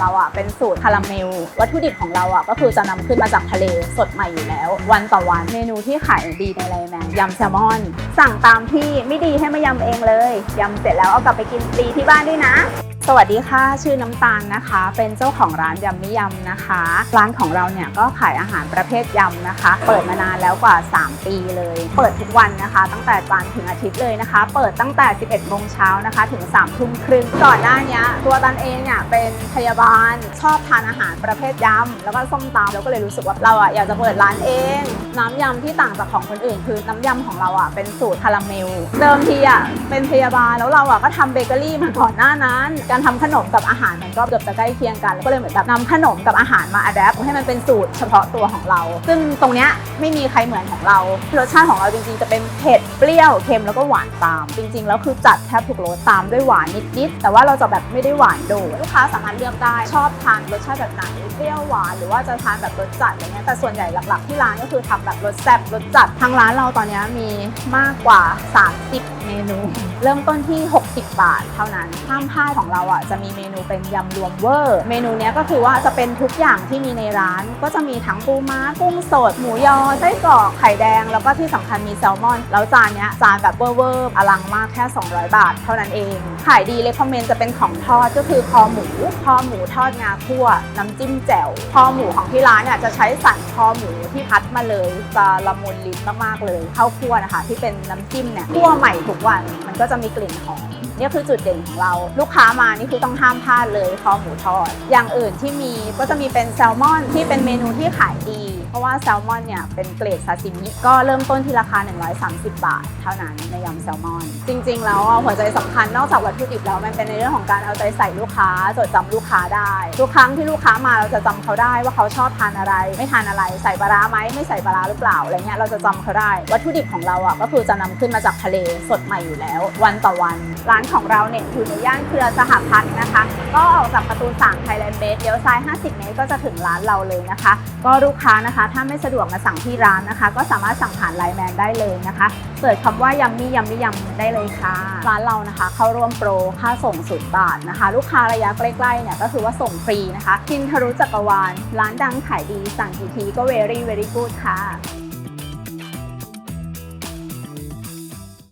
เราอะเป็นสูตรคาราเมล วัตถุดิบของเราอะก็คือจะนำขึ้นมาจากทะเลสดใหม่อยู่แล้ว วันต่อวันเมนูที่ขายดีในไลน์แมนยำแซลมอน สั่งตามที่ไม่ดีให้มายำเองเลยยำเสร็จแล้วเอากลับไปกินฟรีที่บ้านด้วยนะ สวัสดีค่ะ ชื่อน้ำตาลนะคะ เป็นเจ้าของร้านยำมิยำนะคะ ร้านของเราเนี่ยก็ขายอาหารประเภทยำนะคะ เปิดมานานแล้วกว่า 3 ปีเลย เปิดทุกวันนะคะ ตั้งแต่จันทร์ถึงอาทิตย์เลยนะคะ เปิดตั้งแต่ 11โมงเช้านะคะถึง3ทุ่มครึ่งก่อนหน้านี้ตัวตันเองเนี่ยเป็นพยาบาลชอบทานอาหารประเภทยำแล้วก็ส้มตำแล้วก็เลยรู้สึกว่าเราอะอยากจะเปิดร้านเอง น้ำยำที่ต่างจากของคนอื่น คือน้ำยำของเราอะเป็นสูตรคาราเมล เดิมทีอะเป็นพยาบาลแล้วเราอะก็ทำเบเกอรี่มาก่อนหน้านั้นการทำขนมกับอาหารมันก็เกือบจะใกล้เคียงกันแล้วก็เลยเหมือนแบบนำขนมกับอาหารมาอัดแอปให้มันเป็นสูตรเฉพาะตัวของเรา ซึ่งตรงเนี้ยไม่มีใครเหมือนของเรา รสชาติของเราจริงๆจะเป็นเผ็ดเปรี้ยวเค็มแล้วก็หวานตาม จริงๆแล้วคือจัดแทบทุกรสตามด้วยหวานนิดๆ แต่ว่าเราจะแบบไม่ได้หวานโดดลูกค้าสามารถเลือกได้ชอบทานรสชาติแบบไหนเปรี้ยวหวานหรือว่าจะทานแบบรสจัดอะไรเงี้ยแต่ส่วนใหญ่หลักๆที่ร้านก็คือทำแบบรสแซ่บรสจัดทางร้านเราตอนเนี้ยมีมากกว่า 30 เมนู เริ่มต้นที่ 60 บาทเท่านั้นห้ามพลาดของเราอะจะมีเมนูเป็นยำรวมเวอร์ เมนูเนี้ยก็คือว่าจะเป็นทุกอย่างที่มีในร้าน ก็จะมีทั้งปูม้ากุ้งสด หมูยอไส้กรอกไข่แดง แล้วก็ที่สำคัญมีแซลมอน แล้วจานเนี้ยจานแบบเวอร์เวอร์อลังมากแค่ 200 บาท เท่านั้นเองขายดีเลยคอมเมนต์จะเป็นของทอดก็คือคอหมูคอหมูทอดงาคั่วน้ำจิ้มแจ่วคอหมูของที่ร้านเนี่ยจะใช้สันคอหมูที่พัดมาเลยจะละมุนลิ้นมากๆเลยข้าวคั่วนะคะ ที่เป็นน้ำจิ้มเนี่ยคั่วใหม่ทุกวัน มันก็จะมีกลิ่นหอม นี่คือจุดเด่นของเรา ลูกค้ามานี่คือต้องห้ามพลาดเลยคอหมูทอด อย่างอื่นที่มีก็จะมีเป็นแซลมอนที่เป็นเมนูที่ขายดี เพราะว่าแซลมอนเนี่ยเป็นเกรดซาซิมิก็เริ่มต้นที่ราคา 130 บาท เท่านั้นในยำแซลมอน จริง ๆ แล้วหัวใจสำคัญนอกจากวัตถุดิบแล้วมันเป็นในเรื่องของการเอาใจใส่ลูกค้าจดจำลูกค้าได้ทุกครั้งที่ลูกค้ามาเราจะจำเขาได้ว่าเขาชอบทานอะไร ไม่ทานอะไรใส่ปลาร้าไหมไม่ใส่ปลาร้าหรือเปล่าอะไรเงี้ยเราจะจำเขาได้ วัตถุดิบของเราอะก็คือจะนำขึ้นมาจากทะเลสดใหม่อยู่แล้ว วันต่อวันร้านของเราเนี่ยอยู่ในย่านเครือสหพัฒน์นะคะ ก็ออกจากประตู3 Thailand b a s e เลี้ยวซ้าย 50 เมตรก็จะถึงร้านเราเลยนะคะ ก็ลูกค้านะคะถ้าไม่สะดวกมาสั่งที่ร้านนะคะ ก็สามารถสั่งผ่านไลน์แมนได้เลยนะคะเปิดคำว่ายัมมี่ยัมมี่ยัมได้เลยค่ะ ร้านเรานะคะ เข้าร่วมโปรค่าส่งศูนย์บาทนะคะ ลูกค้าระยะใกล้ๆเนี่ยก็คือว่าส่งฟรีนะคะกินทะลุจักรวาล ร้านดังขายดีสั่งกี่ทีก็ very very good ค่ะ